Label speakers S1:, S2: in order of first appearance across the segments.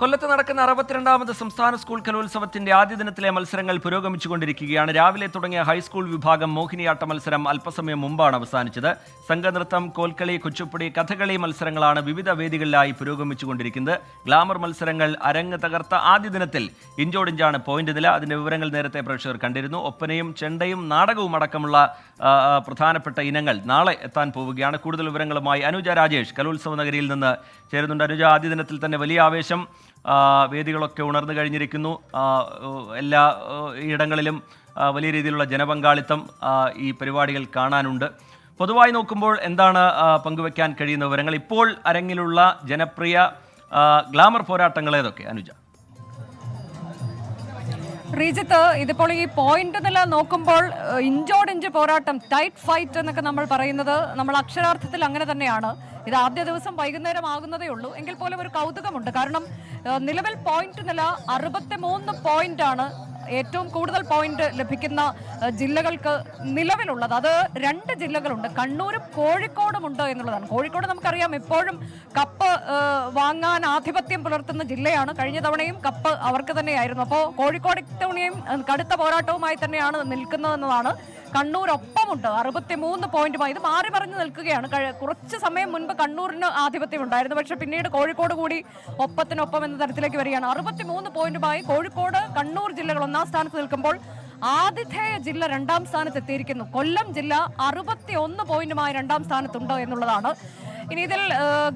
S1: കൊല്ലത്ത് നടക്കുന്ന അറുപത്തിരണ്ടാമത് സംസ്ഥാന സ്കൂൾ കലോത്സവത്തിന്റെ ആദ്യ ദിനത്തിലെ മത്സരങ്ങൾ പുരോഗമിച്ചുകൊണ്ടിരിക്കുകയാണ്. രാവിലെ തുടങ്ങിയ ഹൈസ്കൂൾ വിഭാഗം മോഹിനിയാട്ട മത്സരം അല്പസമയം മുമ്പാണ് അവസാനിച്ചത്. സംഘനൃത്തം കോൽക്കളി കുച്ചുപ്പുടി കഥകളി മത്സരങ്ങളാണ് വിവിധ വേദികളിലായി പുരോഗമിച്ചുകൊണ്ടിരിക്കുന്നത്. ഗ്ലാമർ മത്സരങ്ങൾ അരങ്ങ് തകർത്ത ആദ്യ ദിനത്തിൽ ഇഞ്ചോടിഞ്ചാണ് പോയിന്റ് നില. അതിന്റെ വിവരങ്ങൾ നേരത്തെ പ്രേക്ഷകർ കണ്ടിരുന്നു. ഒപ്പനയും ചെണ്ടയും നാടകവും അടക്കമുള്ള പ്രധാനപ്പെട്ട ഇനങ്ങൾ നാളെ എത്താൻ പോവുകയാണ്. കൂടുതൽ വിവരങ്ങളുമായി അനുജ രാജേഷ് കലോത്സവ നഗരിയിൽ നിന്ന് ചേരുന്നുണ്ട്. അനുജ ആദ്യ ദിനത്തിൽ തന്നെ വലിയ ആവേശം. വേദികളൊക്കെ ഉണർന്നു കഴിഞ്ഞിരിക്കുന്നു. എല്ലാ ഇടങ്ങളിലും വലിയ രീതിയിലുള്ള ജനപങ്കാളിത്തം ഈ പരിപാടികൾ കാണാനുണ്ട്. പൊതുവായി നോക്കുമ്പോൾ എന്താണ് പങ്കുവെക്കാൻ കഴിയുന്ന വിവരങ്ങൾ? ഇപ്പോൾ അരങ്ങിലുള്ള ജനപ്രിയ ഗ്ലാമർ പോരാട്ടങ്ങൾ ഏതൊക്കെ അനുജ?
S2: റീജിത്ത് ഇതിപ്പോൾ ഈ പോയിന്റ് നില നോക്കുമ്പോൾ ഇഞ്ചോട് ഇഞ്ചോടിഞ്ച് പോരാട്ടം ടൈറ്റ് ഫൈറ്റ് എന്നൊക്കെ നമ്മൾ പറയുന്നത് നമ്മൾ അക്ഷരാർത്ഥത്തിൽ അങ്ങനെ തന്നെയാണ്. ഇത് ആദ്യ ദിവസം വൈകുന്നേരം ആകുന്നതേ ഉള്ളൂ. എങ്കിൽ പോലും ഒരു കൗതുകമുണ്ട്. കാരണം നിലവിൽ പോയിന്റ് നില പോയിന്റ് ആണ്. ഏറ്റവും കൂടുതൽ പോയിന്റ് ലഭിക്കുന്ന ജില്ലകൾക്ക് നിലവിലുള്ളത്. അത് രണ്ട് ജില്ലകളുണ്ട്. കണ്ണൂരും കോഴിക്കോടും ഉണ്ട് എന്നുള്ളതാണ്. കോഴിക്കോട് നമുക്കറിയാം എപ്പോഴും കപ്പ് വാങ്ങാൻ ആധിപത്യം പുലർത്തുന്ന ജില്ലയാണ്. കഴിഞ്ഞ തവണയും കപ്പ് അവർക്ക് തന്നെയായിരുന്നു. അപ്പോൾ കോഴിക്കോട് ഇത്തവണയും കടുത്ത പോരാട്ടവുമായി തന്നെയാണ് നിൽക്കുന്നതെന്നതാണ്. കണ്ണൂർ ഒപ്പമുണ്ട് അറുപത്തിമൂന്ന് പോയിന്റുമായി. ഇത് മാറി മറിഞ്ഞ് നിൽക്കുകയാണ്. കുറച്ച് സമയം മുൻപ് കണ്ണൂരിന് ആധിപത്യം ഉണ്ടായിരുന്നു. പക്ഷെ പിന്നീട് കോഴിക്കോട് കൂടി ഒപ്പത്തിനൊപ്പം എന്ന തരത്തിലേക്ക് വരികയാണ്. അറുപത്തിമൂന്ന് പോയിന്റുമായി കോഴിക്കോട് കണ്ണൂർ ജില്ലകൾ ഒന്നാം സ്ഥാനത്ത് നിൽക്കുമ്പോൾ ആതിഥേയ ജില്ല രണ്ടാം സ്ഥാനത്ത് എത്തിയിരിക്കുന്നു. കൊല്ലം ജില്ല അറുപത്തി ഒന്ന് പോയിന്റുമായി രണ്ടാം സ്ഥാനത്തുണ്ട് എന്നുള്ളതാണ്. ഇനി ഇതിൽ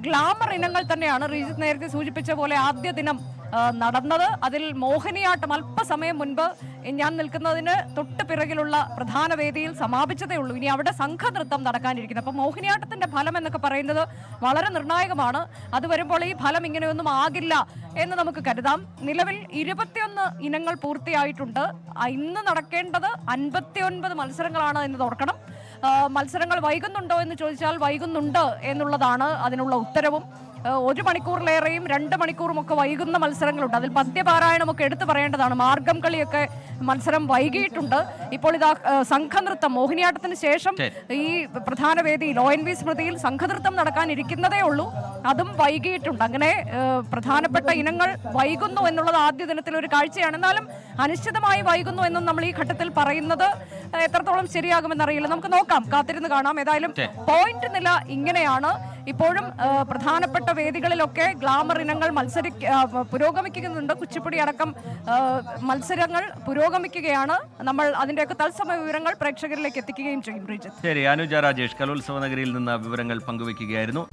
S2: ഗ്ലാമർ ഇനങ്ങൾ തന്നെയാണ് റീജിത്ത് നേരത്തെ സൂചിപ്പിച്ച പോലെ ആദ്യ ദിനം നടന്നത്. അതിൽ മോഹിനിയാട്ടം അല്പസമയം മുൻപ് ഞാൻ നിൽക്കുന്നതിന് തൊട്ട് പിറകിലുള്ള പ്രധാന വേദിയിൽ സമാപിച്ചതേ ഉള്ളൂ. ഇനി അവിടെ സംഘനൃത്തം നടക്കാനിരിക്കുന്നു. അപ്പോൾ മോഹിനിയാട്ടത്തിന്റെ ഫലം എന്നൊക്കെ പറയുന്നത് വളരെ നിർണായകമാണ്. അത് വരുമ്പോൾ ഈ ഫലം ഇങ്ങനെയൊന്നും ആകില്ല എന്ന് നമുക്ക് കരുതാം. നിലവിൽ ഇരുപത്തിയൊന്ന് ഇനങ്ങൾ പൂർത്തിയായിട്ടുണ്ട്. ഇന്ന് നടക്കേണ്ടത് അൻപത്തിയൊൻപത് മത്സരങ്ങളാണ് എന്ന് ഓർക്കണം. ആ, മത്സരങ്ങൾ വൈകുന്നുണ്ടോ എന്ന് ചോദിച്ചാൽ വൈകുന്നുണ്ട് എന്നുള്ളതാണ് അതിനുള്ള ഉത്തരവും. ഒരു മണിക്കൂറിലേറെയും രണ്ട് മണിക്കൂറും ഒക്കെ വൈകുന്ന മത്സരങ്ങളുണ്ട്. അതിൽ പദ്യപാരായണമൊക്കെ എടുത്തു പറയേണ്ടതാണ്. മാർഗം കളിയൊക്കെ മത്സരം വൈകിയിട്ടുണ്ട്. ഇപ്പോൾ ഇതാ സംഘനൃത്തം. മോഹിനിയാട്ടത്തിന് ശേഷം ഈ പ്രധാന വേദിയിൽ ഒ എൻ വി സ്മൃതിയിൽ സംഘനൃത്തം നടക്കാനിരിക്കുന്നതേ ഉള്ളൂ. അതും വൈകിയിട്ടുണ്ട്. അങ്ങനെ പ്രധാനപ്പെട്ട ഇനങ്ങൾ വൈകുന്നു എന്നുള്ളത് ആദ്യ ദിനത്തിൽ ഒരു കാഴ്ചയാണ്. എന്നാലും അനിശ്ചിതമായി വൈകുന്നു എന്നും നമ്മൾ ഈ ഘട്ടത്തിൽ പറയുന്നത്. എത്രത്തോളം ശരിയാകുമെന്ന് അറിയില്ല. നമുക്ക് നോക്കാം. കാത്തിരുന്ന് കാണാം. ഏതായാലും പോയിന്റ് നില ഇങ്ങനെയാണ്. ഇപ്പോഴും പ്രധാനപ്പെട്ട വേദികളിലൊക്കെ ഗ്ലാമർ ഇനങ്ങൾ മത്സരി പുരോഗമിക്കുന്നുണ്ട്. കുച്ചിപ്പുടി അടക്കം മത്സരങ്ങൾ പുരോഗമിക്കുകയാണ്. നമ്മൾ അതിന്റെയൊക്കെ തത്സമയ വിവരങ്ങൾ പ്രേക്ഷകരിലേക്ക് എത്തിക്കുകയും ചെയ്യും ശ്രീജിത്ത്
S1: ശരി അനുജ രാജേഷ് കലോത്സവ നഗരിയിൽ നിന്ന് വിവരങ്ങൾ പങ്കുവെക്കുകയായിരുന്നു